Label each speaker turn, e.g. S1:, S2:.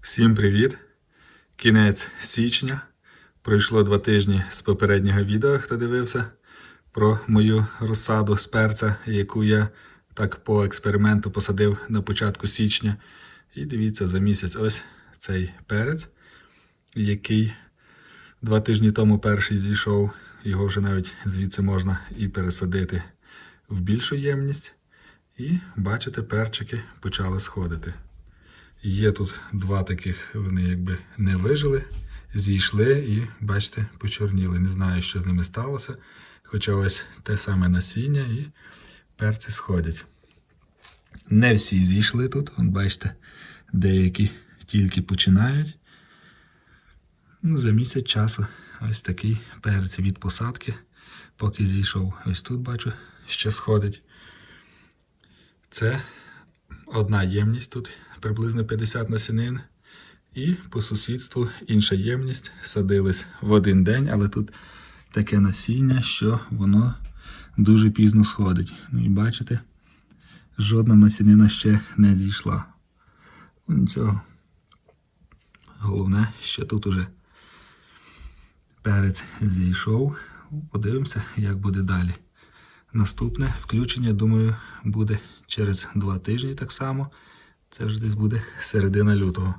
S1: Всім привіт! Кінець січня. Пройшло два тижні з попереднього відео, хто дивився про мою розсаду з перця, яку я так по експерименту посадив на початку січня. І дивіться, за місяць ось цей перець, який два тижні тому перший зійшов. Його вже навіть звідси можна і пересадити в більшу ємність. І бачите, перчики почали сходити. Є тут два таких, вони якби не вижили, зійшли і, бачите, почорніли. Не знаю, що з ними сталося. Хоча ось те саме насіння і перці сходять. Не всі зійшли тут, Вон, бачите, деякі тільки починають. Ну, за місяць часу ось такий перець від посадки, поки зійшов. Ось тут бачу, що сходить. Це одна ємність тут, приблизно 50 насінин. І по сусідству інша ємність садились в один день, але тут таке насіння, що воно дуже пізно сходить. Ну і бачите, жодна насінина ще не зійшла. Ну, Нічого. Головне, що тут уже перець зійшов. Подивимося, як буде далі. Наступне включення, думаю, буде через два тижні так само. Це вже десь буде середина лютого.